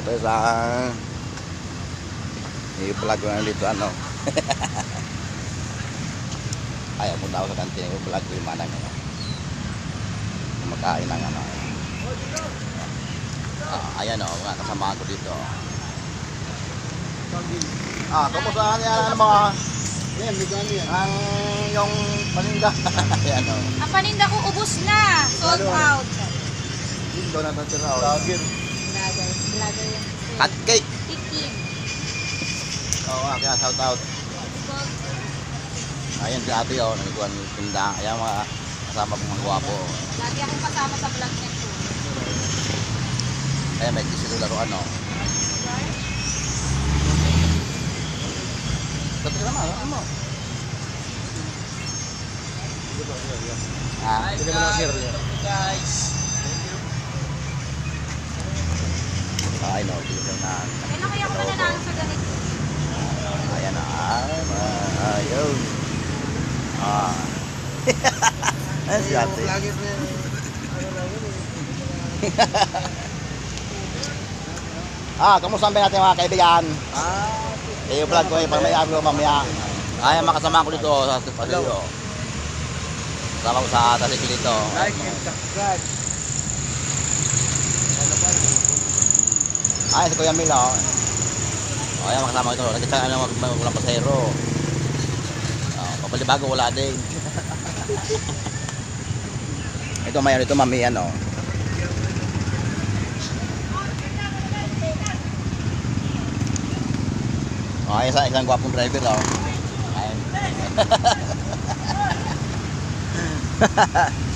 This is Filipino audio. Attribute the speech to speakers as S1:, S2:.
S1: mo tayo sa i-vlog ko na dito ano. Ayaw mo daw sa kantin i-vlog ko yung manang ano. Kumakain ng ano. Ah, ayan o, mga kasama ko dito. Ah, kumusta yan ano mga
S2: Yan, yan?
S1: ang yung paninda. ayan o.
S3: Ang paninda ko ubos na. Sold out.
S1: Dito na natira o.
S3: Vlogger. Yan.
S1: Hot cake.
S3: Tikim.
S1: Oo, oh, kaya shout out. Ayan si ate oh, nagkuhan ng tinda. Ayan mga kasama kong mga gwapo.
S3: Lagi akong kasama sa vlog nito.
S1: Ayan may kisiro laruan oh. Ka naman, ano mo? Ah,
S2: Hindi mo na share yan.
S1: Ay no, dito na.
S3: Kailan kaya ako mananalo sa ganito?
S1: Ayan na, ay, ayun. Ah. Ayan si ate.
S2: Na. Ano.
S1: Ah, kamusta ang natin mga kaibigan?
S2: Ah,
S1: Eh, vlog ko eh, pag may araw mamaya. Ay, makasama ko dito sa Pasilyo. Kasama ko sa Tasikil dito.
S2: like and subscribe.
S1: Ay, si Kuya Milo. O, ayan, makasama ito. Nagkita ano, walang pasahero. Oh, papalibago, wala din. ito, mayan, ito, mami, ano. Oh, ayan, isa, isang gwapong driver, oh. Ayan.